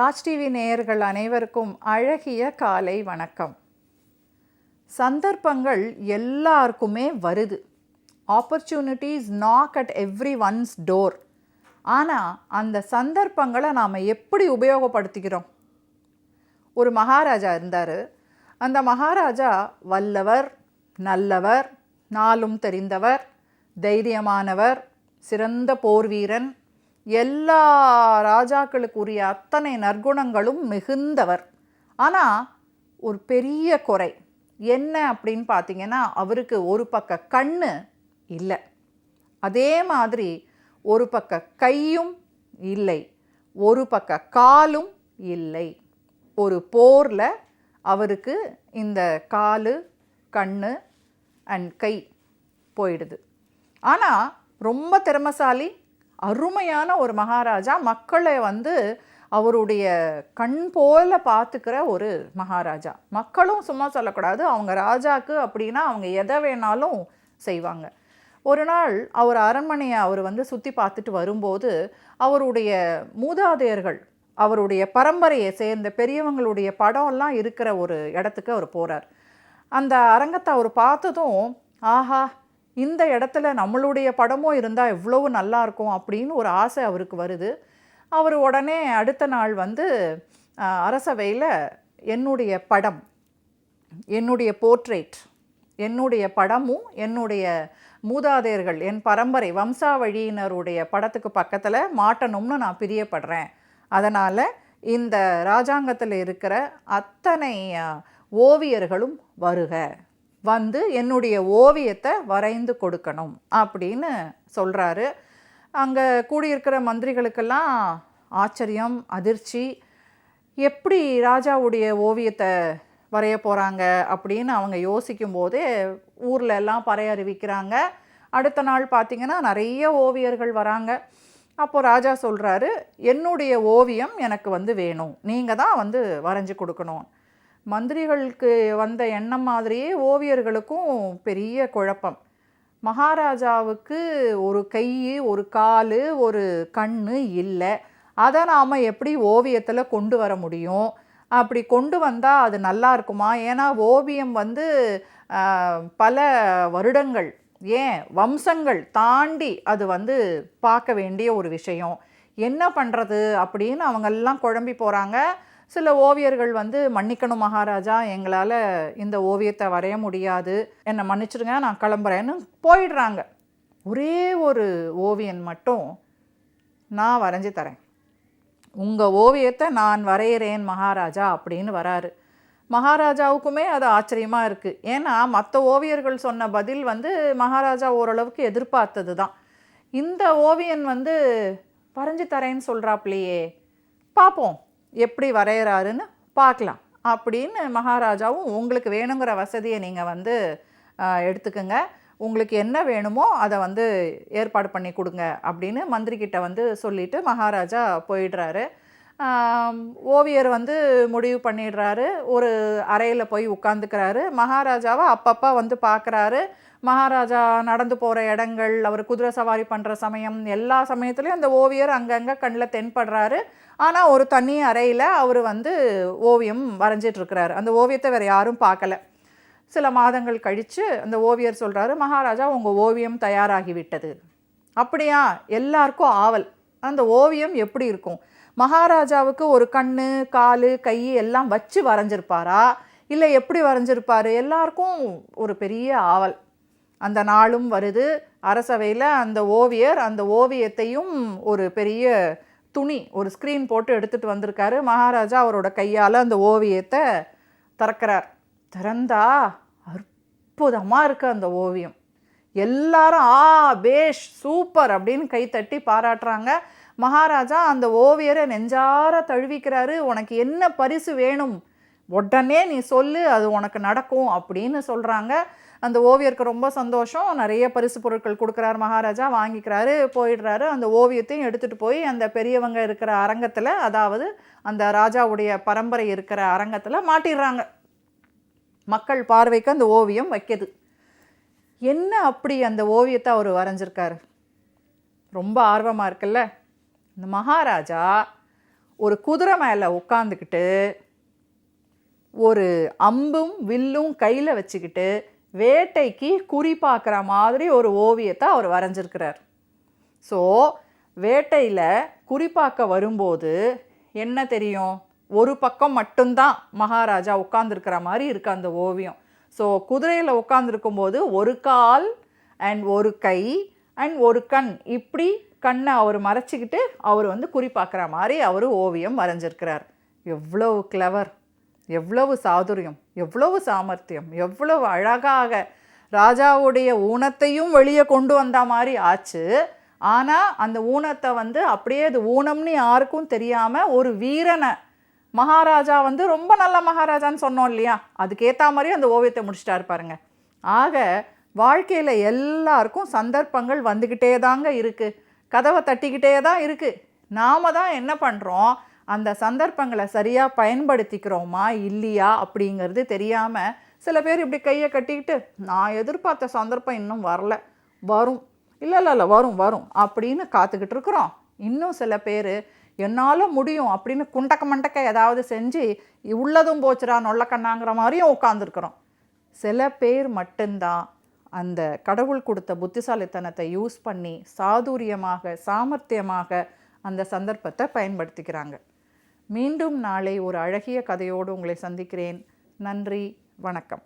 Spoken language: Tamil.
ராஜ் டிவி நேயர்கள் அனைவருக்கும் அழகிய காலை வணக்கம். சந்தர்ப்பங்கள் எல்லாருக்குமே வருது. Opportunities knock at every once door ஆனால் அந்த சந்தர்ப்பங்களை நாம் எப்படி உபயோகப்படுத்திக்கிறோம்? ஒரு மகாராஜா இருந்தார். அந்த மகாராஜா வல்லவர் நல்லவர் நாளும் தெரிந்தவர் தைரியமானவர் சிறந்த போர் வீரன் எல்லா ராஜாக்களுக்குரிய அத்தனை நற்குணங்களும் மிகுந்தவர். ஆனால் ஒரு பெரிய குறை. என்ன அப்படின்னு பார்த்தீங்கன்னா அவருக்கு ஒரு பக்க கண் இல்லை. அதே மாதிரி ஒரு பக்க கையும் இல்லை. ஒரு பக்க காலும் இல்லை. ஒரு போரில் அவருக்கு இந்த காலு கண் அண்ட் கை போயிடுது. ஆனால் ரொம்ப திறமசாலி அருமையான ஒரு மகாராஜா மக்களை வந்து அவருடைய கண் போல பார்த்துக்கிற ஒரு மகாராஜா. மக்களும் சும்மா சொல்லக்கூடாது அவங்க ராஜாக்கு அப்படின்னா அவங்க எதை வேணாலும் செய்வாங்க. ஒரு நாள் அவர் அரண்மனையை அவர் வந்து சுற்றி பார்த்துட்டு வரும்போது அவருடைய மூதாதையர்கள் அவருடைய பரம்பரையை சேர்ந்த பெரியவங்களுடைய படம்லாம் இருக்கிற ஒரு இடத்துக்கு அவர் போகிறார் அந்த அரங்கத்தை அவர் பார்த்ததும் ஆஹா இந்த இடத்துல நம்மளுடைய படமும் இருந்தால் எவ்வளவு நல்லா இருக்கும் அப்படின்னு ஒரு ஆசை அவருக்கு வருது. அவர் உடனே அடுத்த நாள் வந்து அரசவையில் என்னுடைய படம் என்னுடைய போர்ட்ரேட் என்னுடைய படமும் என்னுடைய மூதாதையர்கள் என் பரம்பரை வம்சாவழியினருடைய படத்துக்கு பக்கத்தில் மாட்டணும்னு நான் பிரியப்படுறேன். அதனால் இந்த ராஜாங்கத்தில் இருக்கிற அத்தனை ஓவியர்களும் வருக. வந்து என்னுடைய ஓவியத்தை வரைந்து கொடுக்கணும் அப்படின்னு சொல்கிறாரு அங்கே கூடியிருக்கிற மந்திரிகளுக்கெல்லாம் ஆச்சரியம் அதிர்ச்சி. எப்படி ராஜாவுடைய ஓவியத்தை வரைய போகிறாங்க அப்படின்னு அவங்க யோசிக்கும் போதே ஊரில் எல்லாம் பறை அறிவிக்கிறாங்க. அடுத்த நாள் பார்த்திங்கன்னா நிறைய ஓவியர்கள் வராங்க. அப்போது ராஜா சொல்கிறாரு என்னுடைய ஓவியம் எனக்கு வந்து வேணும். நீங்கள் தான் வந்து வரைஞ்சி கொடுக்கணும். மந்திரிகளுக்கு வந்த எண்ணம் மாதிரியே ஓவியர்களுக்கும் பெரிய குழப்பம். மகாராஜாவுக்கு ஒரு கை ஒரு கால் ஒரு கண் இல்லை. அதை நாம் எப்படி ஓவியத்தில் கொண்டு வர முடியும்? அப்படி கொண்டு வந்தால் அது நல்லா இருக்குமா? ஏன்னா ஓவியம் வந்து பல வருடங்கள் ஏன்? வம்சங்கள் தாண்டி அது வந்து பார்க்க வேண்டிய ஒரு விஷயம். என்ன பண்ணுறது அப்படின்னு அவங்கெல்லாம் குழம்பி போகிறாங்க சில ஓவியர்கள் வந்து மன்னிக்கணும் மகாராஜா எங்களால் இந்த ஓவியத்தை வரைய முடியாது. என்னை மன்னிச்சிடுங்க நான் கிளம்புறேன்னு போயிடுறாங்க. ஒரே ஒரு ஓவியன் மட்டும் நான் வரைஞ்சி தரேன். உங்கள் ஓவியத்தை நான் வரைகிறேன் மகாராஜா அப்படின்னு வராரு. மகாராஜாவுக்குமே அது ஆச்சரியமாக இருக்குது ஏன்னா மற்ற ஓவியர்கள் சொன்ன பதில் வந்து மகாராஜா ஓரளவுக்கு எதிர்பார்த்தது தான். இந்த ஓவியன் வந்து வரைஞ்சி தரேன்னு சொல்கிறாப்லையே பார்ப்போம் எப்படி வரைகிறாருன்னு பார்க்கலாம். அப்படின்னு மகாராஜாவும் உங்களுக்கு வேணுங்கிற வசதியை நீங்கள் வந்து எடுத்துக்கோங்க. உங்களுக்கு என்ன வேணுமோ அதை வந்து ஏற்பாடு பண்ணி கொடுங்க. அப்படின்னு மந்திரிக்கிட்ட வந்து சொல்லிவிட்டு மகாராஜா போயிடுறாரு. ஓவியர் வந்து முடிவு பண்ணிடுறாரு. ஒரு அறையில் போய் உட்காந்துக்கிறாரு மகாராஜாவை அப்பப்போ வந்து பார்க்குறாரு. மகாராஜா நடந்து போகிற இடங்கள் அவர் குதிரை சவாரி பண்ணுற சமயம் எல்லா சமயத்துலேயும் அந்த ஓவியர் அங்கங்கே கண்ணில் தென்படுறாரு. ஆனால் ஒரு தனி அறையில் அவர் வந்து ஓவியம் வரைஞ்சிட்ருக்கிறாரு. அந்த ஓவியத்தை வேறு யாரும் பார்க்கல. சில மாதங்கள் கழித்து அந்த ஓவியர் சொல்கிறாரு மகாராஜா உங்கள் ஓவியம் தயாராகி விட்டது அப்படியா? எல்லாருக்கும் ஆவல். அந்த ஓவியம் எப்படி இருக்கும்? மகாராஜாவுக்கு ஒரு கண்ணு காலு கை எல்லாம் வச்சு வரைஞ்சிருப்பாரா? இல்லை எப்படி வரைஞ்சிருப்பாரு? எல்லாருக்கும் ஒரு பெரிய ஆவல். அந்த நாளும் வருது. அரசவையில் அந்த ஓவியர் அந்த ஓவியத்தையும் ஒரு பெரிய துணி ஒரு ஸ்க்ரீன் போட்டு எடுத்துகிட்டு வந்திருக்காரு. மகாராஜா அவரோட கையால் அந்த ஓவியத்தை திறக்கிறார். திறந்தா அற்புதமாக இருக்கு அந்த ஓவியம். எல்லாரும் ஆ பேஷ் சூப்பர் அப்படின்னு கை தட்டி பாராட்டுறாங்க. மகாராஜா அந்த ஓவியரை நெஞ்சார தழுவிக்கிறாரு உனக்கு என்ன பரிசு வேணும்? உடனே நீ சொல்லு அது உனக்கு நடக்கும் அப்படின்னு சொல்கிறாங்க அந்த ஓவியருக்கு ரொம்ப சந்தோஷம். நிறைய பரிசு பொருட்கள் கொடுக்குறாரு மகாராஜா. வாங்கிக்கிறாரு போயிடுறாரு. அந்த ஓவியத்தையும் எடுத்துகிட்டு போய் அந்த பெரியவங்க இருக்கிற அரங்கத்தில் அதாவது அந்த ராஜாவுடைய பரம்பரை இருக்கிற அரங்கத்தில் மாட்டிடுறாங்க. மக்கள் பார்வைக்கு அந்த ஓவியம் வைக்கிது. என்ன அப்படி அந்த ஓவியத்தை அவர் வரைஞ்சிருக்காரு? ரொம்ப ஆர்வமாக இருக்குல்ல? இந்த மகாராஜா ஒரு குதிரை மேலே உட்காந்துக்கிட்டு ஒரு அம்பும் வில்லும் கையில் வச்சுக்கிட்டு வேட்டைக்கு குறி பார்க்குற மாதிரி ஒரு ஓவியத்தை அவர் வரைஞ்சிருக்கிறார். ஸோ வேட்டையில் குறிப்பாக்க வரும்போது என்ன தெரியும்? ஒரு பக்கம் மட்டும்தான் மகாராஜா உட்காந்துருக்கிற மாதிரி இருக்குது அந்த ஓவியம். ஸோ குதிரையில் உட்காந்துருக்கும் போது ஒரு கால் அண்ட் ஒரு கை அண்ட் ஒரு கண் இப்படி கண்ணை அவர் மறைச்சிக்கிட்டு அவர் வந்து குறிப்பாக்குற மாதிரி அவர் ஓவியம் வரைஞ்சிருக்கிறார். எவ்வளவு கிளவர் எவ்வளவு சாதுரியம் எவ்வளவு சாமர்த்தியம் எவ்வளவு அழகாக ராஜாவுடைய ஊனத்தையும் வெளியே கொண்டு வந்த மாதிரி ஆச்சு. ஆனால் அந்த ஊனத்தை வந்து அப்படியே அது ஊனம்னு யாருக்கும் தெரியாமல் ஒரு வீரனை மகாராஜா வந்து ரொம்ப நல்ல மகாராஜான்னு சொன்னோம் இல்லையா? அதுக்கேற்ற மாதிரி அந்த ஓவியத்தை முடிச்சிட்டாரு பாருங்க. ஆக வாழ்க்கையில் எல்லாருக்கும் சந்தர்ப்பங்கள் வந்துக்கிட்டே தாங்க இருக்குது கதவை தட்டிக்கிட்டே தான் இருக்குது நாம் தான் என்ன பண்ணுறோம் அந்த சந்தர்ப்பங்களை சரியாக பயன்படுத்திக்கிறோமா? இல்லையா? அப்படிங்கிறது தெரியாமல் சில பேர் இப்படி கையை கட்டிக்கிட்டு நான் எதிர்பார்த்த சந்தர்ப்பம் இன்னும் வரல. வரும். இல்லை இல்லை இல்லை வரும் வரும். அப்படின்னு காத்துக்கிட்டு இருக்கிறோம். இன்னும் சில பேர் என்னால் முடியும் அப்படின்னு குண்டக்க மண்டக்க ஏதாவது செஞ்சு உள்ளதும் போச்சுடா நொல்லக்கண்ணாங்கிற மாதிரியும் உட்காந்துருக்குறோம் சில பேர் மட்டும்தான் அந்த கடவுள் கொடுத்த புத்திசாலித்தனத்தை யூஸ் பண்ணி சாதுரியமாக சாமர்த்தியமாக அந்த சந்தர்ப்பத்தை பயன்படுத்திக்கிறாங்க. மீண்டும் நாளை ஒரு அழகிய கதையோடு உங்களை சந்திக்கிறேன். நன்றி வணக்கம்.